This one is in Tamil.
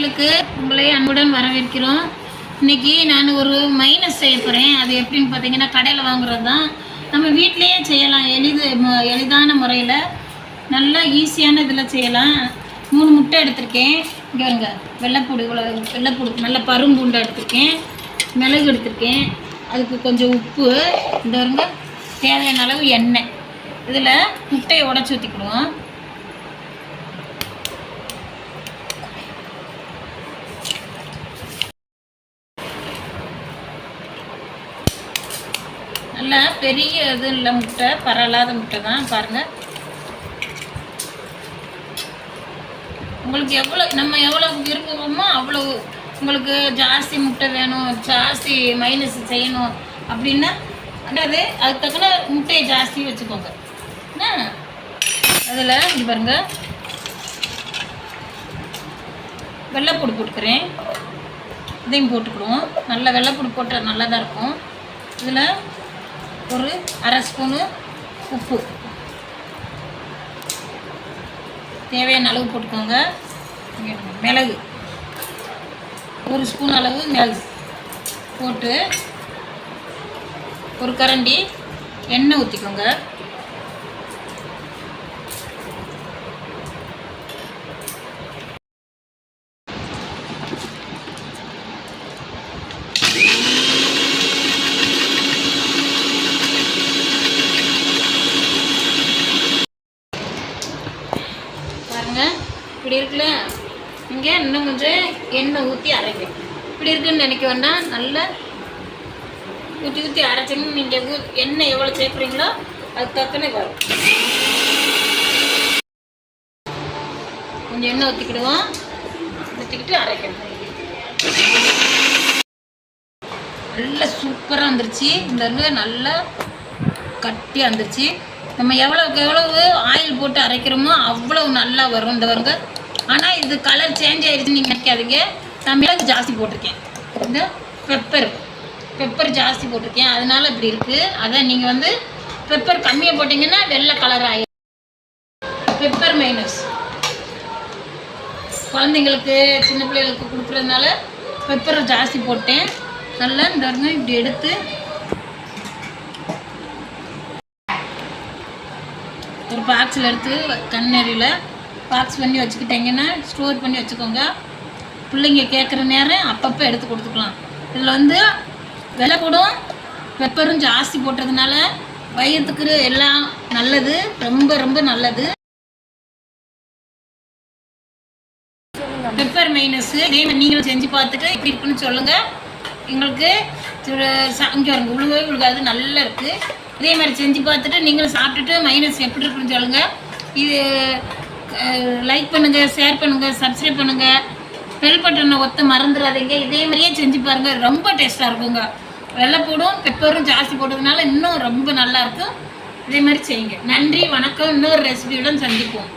உங்களுக்கு உங்களை அன்புடன் வரவேற்கிறோம். இன்னைக்கு நான் ஒரு மைனஸ் செய்ய போகிறேன் அது எப்படின்னு பார்த்தீங்கன்னா கடையில் வாங்குறது தான் நம்ம வீட்லேயே செய்யலாம். எளிது ம- எளிதான முறையில் நல்லா ஈஸியான இதில் செய்யலாம். மூணு முட்டை எடுத்திருக்கேன். இங்கே இருங்க வெள்ளைப்பூடு இவ்வளோ வெள்ளைப்பூடு நல்ல பரும்பூண்டை எடுத்திருக்கேன். மிளகு எடுத்திருக்கேன். அதுக்கு கொஞ்சம் உப்பு இந்த வருங்க தேவையான அளவு எண்ணெய். இதில் முட்டையை உடச்சி ஊற்றிக்கிடுவோம் நல்லா பெரிய இது இல்லை முட்டை. பரவலாத முட்டை தான். பாருங்கள் உங்களுக்கு எவ்வளோ நம்ம எவ்வளோ விரும்புகிறோமோ அவ்வளோ உங்களுக்கு ஜாஸ்தி முட்டை வேணும் ஜாஸ்தி மைனஸ் செய்யணும் அப்படின்னா அதாவது அதுக்கு தக்கன முட்டையை ஜாஸ்தி வச்சுக்கோங்க. என்ன? அதில் இது பாருங்கள் வெள்ளைப்பூடு போட்டுக்கிறேன். இதையும் போட்டுக்கிடுவோம். நல்ல வெள்ளைப்பூடு போட்டால் நல்லா தான் இருக்கும். இதில் அரை ஸ்பூனு உப்பு. தேவையான அளவு போட்டுக்கோங்க. மிளகு. ஒரு ஸ்பூன் அளவு மிளகு. போட்டு ஒரு கரண்டி எண்ணெய் ஊற்றிக்கோங்க பாருங்க. இப்படி இருக்குல்ல? இங்கே இன்னும் கொஞ்சம் எண்ணெய் ஊற்றி அரைக்கும் இப்படி இருக்குன்னு நினைக்க வேண்டாம். நல்லா ஊற்றி ஊற்றி அரைச்சோன்னு நீங்கள் ஊ எண்ணெய் எவ்வளோ சேர்க்குறீங்களோ அது தக்கனே வரும் கொஞ்சம் எண்ணெய் ஊற்றிக்கிடுவோம் ஊற்றிக்கிட்டு அரைக்கணும். நல்லா சூப்பராக வந்துருச்சு. இந்த நல்லா கட்டியாக வந்துருச்சு. நம்ம எவ்வளோக்கு எவ்வளவு ஆயில் போட்டு அரைக்கிறோமோ அவ்வளவு நல்லா வரும் இந்த வருங்க ஆனால் இது கலர் சேஞ்ச் ஆயிடுச்சுன்னு நீங்கள் நினைக்காதீங்க. நான் மிளகு ஜாஸ்தி போட்டிருக்கேன். இந்த பெப்பர் பெப்பர் ஜாஸ்தி போட்டிருக்கேன். அதனால இப்படி இருக்குது அதான் நீங்கள் வந்து பெப்பர் கம்மியாக போட்டிங்கன்னா வெள்ளை கலர் ஆயிடும் பெப்பர் மைனஸ் குழந்தைங்களுக்கு சின்ன பிள்ளைகளுக்கு கொடுக்குறதுனால பெப்பர் ஜாஸ்தி போட்டேன். நல்லா இந்த இப்படி எடுத்து ஒரு பாக்ஸில் எடுத்து கண்ணறியில் பாக்ஸ் பண்ணி வச்சுக்கிட்டீங்கன்னா ஸ்டோர் பண்ணி வச்சுக்கோங்க. பிள்ளைங்க கேட்குற நேரம் அப்பப்போ எடுத்து கொடுத்துக்கலாம். இதில் வந்து விலை கூடும் பெப்பரும் ஜாஸ்தி போட்டதுனால வயிற்றுக்கு எல்லாம் நல்லது ரொம்ப ரொம்ப நல்லது. பெப்பர் மைனஸ் இதே நீங்களும் செஞ்சு பார்த்துட்டு இப்படி இருக்குன்னு சொல்லுங்கள் எங்களுக்கு இங்கே வருங்க உழுவே உழுகாது நல்லா இருக்குது இதே மாதிரி செஞ்சு பார்த்துட்டு நீங்களும் சாப்பிட்டுட்டு மைனஸ் எப்படி இருக்குன்னு சொல்லுங்கள் இது லைக் பண்ணுங்கள் ஷேர் பண்ணுங்கள் சப்ஸ்கிரைப் பண்ணுங்கள் பெல் பட்டனை ஒத்த மறந்துடாதீங்க. இதே மாதிரியே செஞ்சு பாருங்கள் ரொம்ப டேஸ்ட்டாக இருக்குங்க. வெள்ளைப்பூடும் பெப்பரும் ஜாஸ்தி போட்டதுனால இன்னும் ரொம்ப நல்லா இருக்கும். இதே மாதிரி செய்யுங்க. நன்றி வணக்கம். இன்னொரு ரெசிபியுடன் சந்திப்போம்.